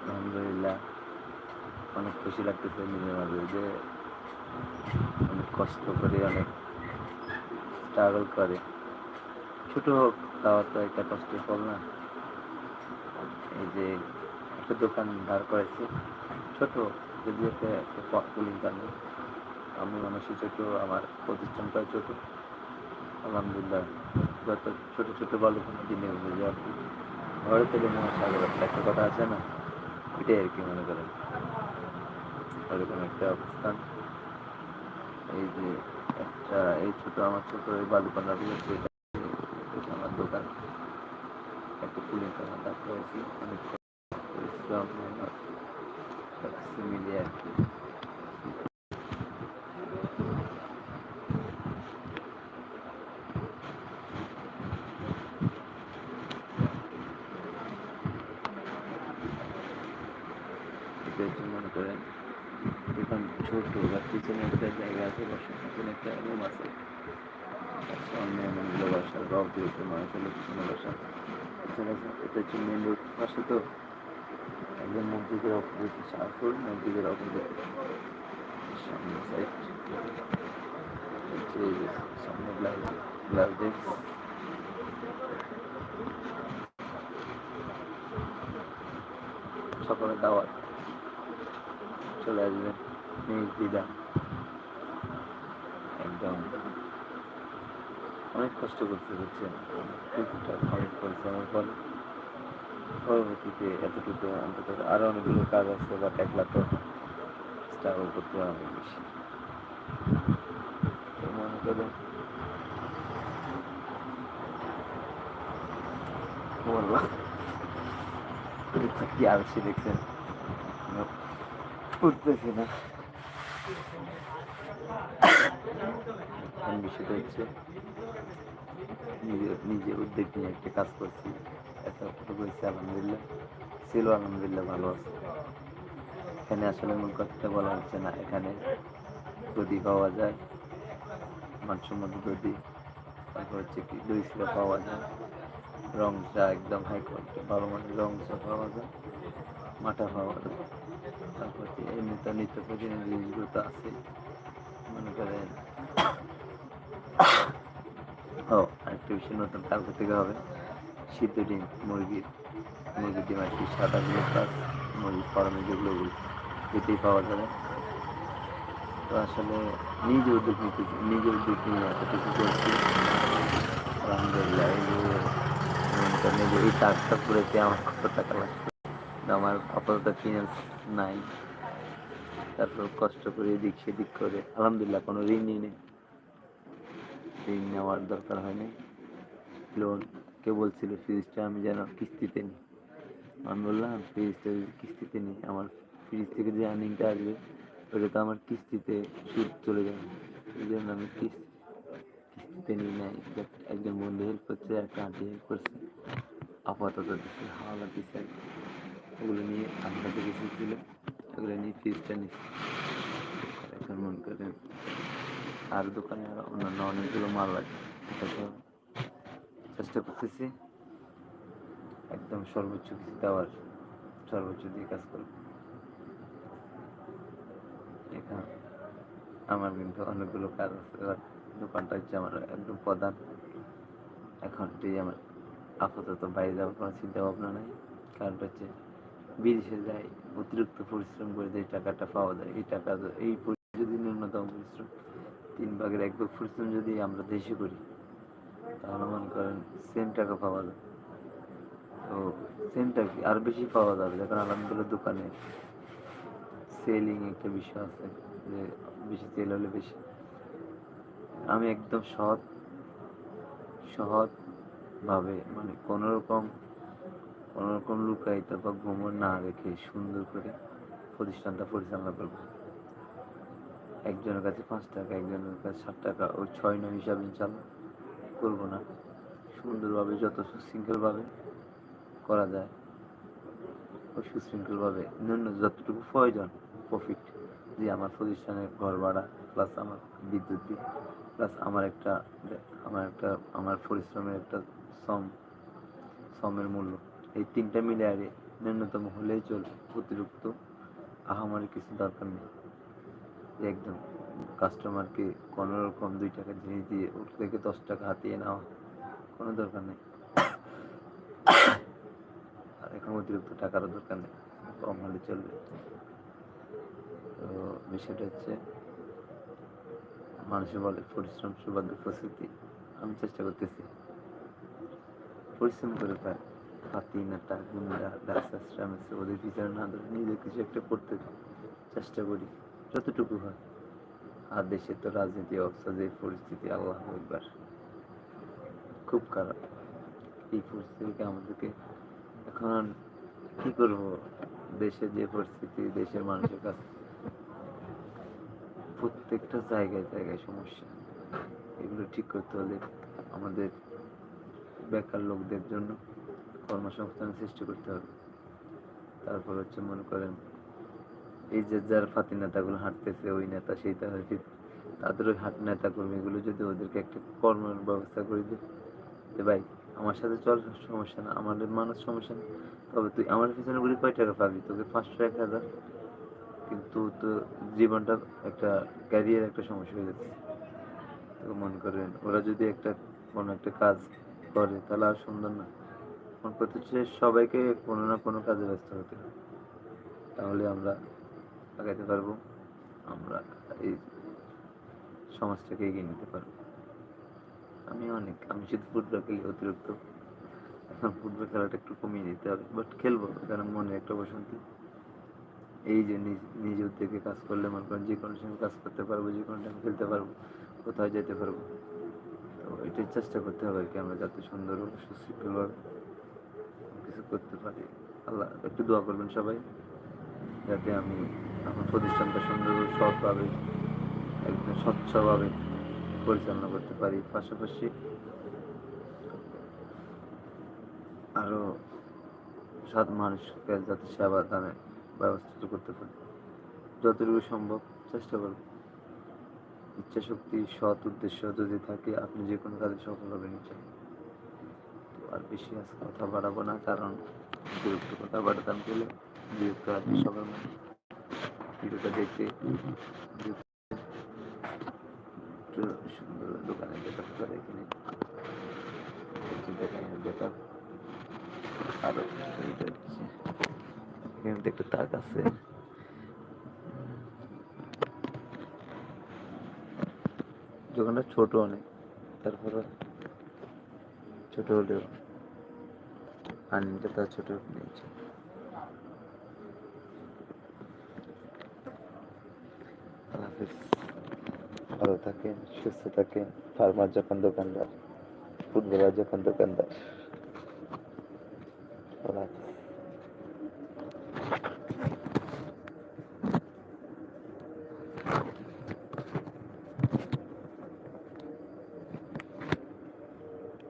আলহামদুলিল্লাহ, অনেক খুশি লাগতেছে নিজের মাঝে যে অনেক কষ্ট করে, অনেক স্ট্রাগল করে। ছোট হোক, তাও তো একটা কষ্টের ফল না। এই যে একটা দোকান দাঁড় করেছি, ছোট যদি একটা একটা কুলিং কানে আমি মানুষই ছোট, আমার প্রতিষ্ঠানটাও ছোট। আলহামদুলিল্লাহ, যত ছোট ছোট বালুখানা দিনে ঘরে থেকে মহাসাগর একটা কথা আছে না। এটাই আর কি মনে করেন। ওরকম একটা অবস্থান এই যে একটা, এই ছোট, আমার ছোট এই রয়েছে আমার দোকান, একটা পুলিশ কানা দাঁড় করেছি অনেক মিলিয়ে আর কি এটা হচ্ছে মনে করেন দোকান ছোট পিছনে একটা জায়গা আছে বসার একটা রুম আছে। সামনে এমনগুলো বসা রব দিয়েছে হলো পিছনে বসা। পিছনে এটা হচ্ছে মেন রোড পাশে তো একদম মসজিদের অপোজিট শাহপুর মসজিদের অপোজিট সামনে সাইড সামনে ব্লাউজ ব্লাউজ সকালে দাওয়াত। চলে আসবেন দিদা একদম অনেক কষ্ট করতে হচ্ছে টুকটাক অনেক পরিশ্রমের ফল পরবর্তীতে এতটুকু অন্তত আরও অনেকগুলো কাজ আছে বাট একলা তো স্ট্রাগল করতে হয় অনেক বেশি মনে বললাম কি আলসি দেখছেন উঠতেছে না বিষয়টা হচ্ছে, নিজে নিজে উদ্যোগ নিয়ে একটা কাজ করছি। একটা ফটো করেছি আলহামদুলিল্লাহ। ছিল, আলহামদুলিল্লাহ ভালো আছে। এখানে আসলে মূল কথাটা বলা হচ্ছে না, এখানে দধি পাওয়া যায় মাংসের মধ্যে তারপর হচ্ছে কি, দই শিরা পাওয়া যায় রং চা একদম হাই কোয়ালিটি ভালো মানের রং চা পাওয়া যায় মাটা পাওয়া যায়। তারপর হচ্ছে এমনিতে নিত্য প্রয়োজনীয় জিনিসগুলো তো আছে। মনে করেন, ও, আরেকটা বিষয় নতুন, কালকে থেকে হবে সিদ্ধ ডিম মুরগির মুরগির ডিম আর কি সাদা ডিম প্লাস মুরগির ফার্মে যেগুলো এটাই পাওয়া যাবে। তো আসলে নিজে উদ্যোগ নিতে, নিজে উদ্যোগ নিয়ে এতটুকু করছি। আলহামদুলিল্লাহ, এই এই কাজটা করেছে আমার কত টাকা লাগছে আমার আপাতত ফিনান্স নাই। তারপর কষ্ট করে এদিক সেদিক করে, আলহামদুলিল্লাহ কোনো ঋণই নেই। ঋণ নেওয়ার দরকার হয়নি। লোন কে বলছিল ফ্রিজটা আমি যেন কিস্তিতে নিই। আমি বললাম ফ্রিজটা কিস্তিতে নিই, আমার ফ্রিজ থেকে যে আর্নিংটা আসবে, ওটা তো আমার কিস্তিতে সুদ চলে যাবে। এই জন্য আমি কিস্তি, কিস্তিতে নিই নাই। একজন বন্ধু হেল্প করছে, একটা আন্টি হেল্প করছে। আপাতত দিচ্ছে হাওলা দিচ্ছে ওগুলো নিয়ে আমার কাছে কিছু ছিল। ওগুলো নিয়ে ফ্রিজটা নিচ্ছি এখন মন করেন আর দোকানে আরও অন্যান্য অনেকগুলো মাল আছে চেষ্টা করতেছি একদম সর্বোচ্চ কিছু দেওয়ার, সর্বোচ্চ দিয়ে কাজ করব এখানে আমার কিন্তু অনেকগুলো কাজ আছে। দোকানটা হচ্ছে আমার একদম প্রধান। এখন আমার আপাতত বাইরে যাওয়ার কোনো চিন্তা ভাবনা নাই। কারণটা হচ্ছে বিদেশে যাই অতিরিক্ত পরিশ্রম করে যে টাকাটা পাওয়া যায়, এই টাকা এই যদি ন্যূনতম পরিশ্রম, তিন ভাগের এক ভাগ পরিশ্রম যদি আমরা দেশে করি, তাহলে মনে করেন সেম টাকা পাওয়া যায়। তো সেমটা কি আর বেশি পাওয়া যাবে যখন আলহামদুলিল্লাহ দোকানে সেলিং একটা বিষয় আছে, যে বেশি সেল হলে বেশি। আমি একদম সৎ সৎ ভাবে মানে কোনো রকম কোনো রকম লুকায়িত বা গোমর না রেখে সুন্দর করে প্রতিষ্ঠানটা পরিচালনা করব। একজনের কাছে পাঁচ টাকা, একজনের কাছে সাত টাকা ওই ছয় নয় হিসাব ইনশাল্লাহ করব না। সুন্দরভাবে যত সুশৃঙ্খলভাবে করা যায় ওই সুশৃঙ্খলভাবে ন্যূন যতটুকু প্রয়োজন প্রফিট যে আমার প্রতিষ্ঠানের ঘর ভাড়া প্লাস আমার বিদ্যুৎ বিল প্লাস আমার একটা আমার একটা, আমার পরিশ্রমের একটা শ্রম শ্রমের মূল্য। এই তিনটা মিলে আরে ন্যূনতম হলেই চলবে, অতিরিক্ত আহামারি কিছু দরকার নেই। একদম কাস্টমারকে কোনো রকম দুই টাকা জিনিস দিয়ে ওর থেকে দশ টাকা হাতিয়ে নেওয়া কোনো দরকার নেই। আর এখন অতিরিক্ত টাকারও দরকার নেই, কম হলে চলবে। তো বিষয়টা হচ্ছে, মানুষে বলে পরিশ্রম সুবাদের প্রস্তুতি। আমি চেষ্টা করতেছি। পরিশ্রম করে পায়। হাতি নেতা গুন্ডা ব্যবসা মেসে ওদের পিছনে না ধরে নিজে কিছু একটা করতে চেষ্টা করি, যতটুকু হয়। আর দেশের তো রাজনীতি অবস্থা যে পরিস্থিতি, আল্লাহ একবার। খুব খারাপ। এই পরিস্থিতিকে আমাদেরকে এখন কি করব? দেশের যে পরিস্থিতি, দেশের মানুষের কাছে প্রত্যেকটা জায়গায় জায়গায় সমস্যা। এগুলো ঠিক করতে হলে আমাদের বেকার লোকদের জন্য কর্মসংস্থান সৃষ্টি করতে হবে। তারপর হচ্ছে মনে করেন, এই যে যার ফাতি নেতাগুলো হাঁটতেছে, ওই নেতা, সেই হয়তো তাদের ওই হাট নেতা কর্মীগুলো যদি ওদেরকে একটা কর্মের ব্যবস্থা করে দেয় যে ভাই, আমার সাথে চল, সমস্যা না আমাদের মানুষ সমস্যা না। তবে তুই আমার পিছনে ঘুরে কয় টাকা পাবি? তোকে পাঁচশো, এক হাজার। কিন্তু তো জীবনটা একটা ক্যারিয়ার একটা সমস্যা হয়ে যাচ্ছে। তো মনে করেন, ওরা যদি একটা কোনো একটা কাজ করে, তাহলে আর সুন্দর না। করতে হচ্ছে সবাইকে কোনো না কোনো কাজে ব্যস্ত হতে হবে। তাহলে আমরা আগাইতে পারব, আমরা এই সমাজটাকে এগিয়ে নিতে পারব। আমি অনেক, আমি শুধু ফুটবল খেলি অতিরিক্ত। এখন ফুটবল খেলাটা একটু কমিয়ে দিতে হবে বাট খেলব, কারণ মনে একটা বসন্তি। এই যে নিজ উদ্যোগে কাজ করলে মনে করেন যে কোনো সময় কাজ করতে পারব, যে কোনো টাইম খেলতে পারব, কোথাও যেতে পারব। তো এটাই চেষ্টা করতে হবে আর কি, আমরা যাতে সুন্দর সুশৃঙ্খলভাবে কিছু করতে পারি। আল্লাহ, একটু দোয়া করবেন সবাই, যাতে আমি আমার প্রতিষ্ঠানটা সুন্দর সৎভাবে, একদম স্বচ্ছভাবে পরিচালনা করতে পারি। পাশাপাশি আরও সাত মানুষকে যাতে সেবা দানের ব্যবস্থা করতে পারি। যতটুকু সম্ভব চেষ্টা করব। ইচ্ছা শক্তি সৎ উদ্দেশ্য যদি থাকে, আপনি যে কোনো কাজে সফল হবেন ইচ্ছা আর বেশি আজ কথা বাড়াবো না, কারণ বিরক্ত কথা বাড়াতাম গেলে বিরক্ত আপনি সবার ভিডিওটা দেখতে সুন্দর দোকানে যেতে পারে এখানে দোকানে যেটা আরও এখানে একটা তাক আছে। দোকানটা ছোট অনেক, তারপরে ছোট হলেও আর্নিংটা তার ছোট হাফিজ। ভালো থাকেন সুস্থ থাকেন। ফার্মার যখন দোকানদার ফুটবলার যখন দোকানদার।